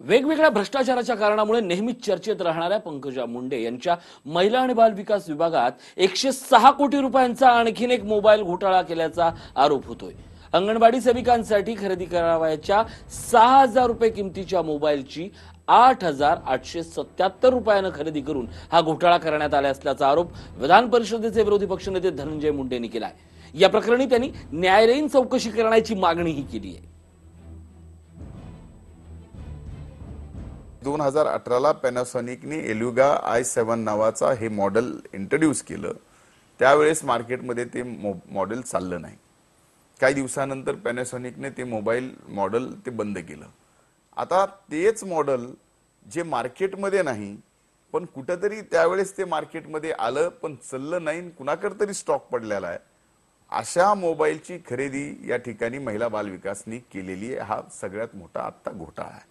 वेगवेगळ्या भ्रष्टाचाराच्या कारणामुळे नेहमीच चर्चेत राहणाऱ्या पंकजा मुंडे यांच्या महिला आणि बाल विकास विभागात एकशे सहा कोटी रुपयांचा आणखीन एक मोबाईल घोटाळा केल्याचा आरोप होतोय. अंगणवाडी सेविकांसाठी खरेदी करावयाच्या सहा हजार रुपये किमतीच्या मोबाईलची आठ हजार आठशे सत्याहत्तर रुपयानं खरेदी करून हा घोटाळा करण्यात आला असल्याचा आरोप विधान परिषदेचे विरोधी पक्षनेते धनंजय मुंडेंनी केला आहे या प्रकरणी त्यांनी न्यायालयीन चौकशी करण्याची मागणीही केली आहे दोन हजार अठराला पॅनासॉनिकने एल्युगा आय सेवन नावाचा हे मॉडेल इंट्रोड्यूस केलं. त्यावेळेस मार्केटमध्ये ते मो- मॉडेल चाललं नाही. काही दिवसानंतर पॅनासॉनिकने ते मोबाईल मॉडेल ते बंद केलं. आता तेच मॉडेल जे मार्केटमध्ये नाही पण कुठंतरी त्यावेळेस ते मार्केटमध्ये आलं पण चाललं नाही कुणाकडे तरी स्टॉक पडलेला आहे. अशा मोबाईलची खरेदी या ठिकाणी महिला बाल विकासनी केलेली आहे. हा सगळ्यात मोठा आत्ता घोटाळा आहे.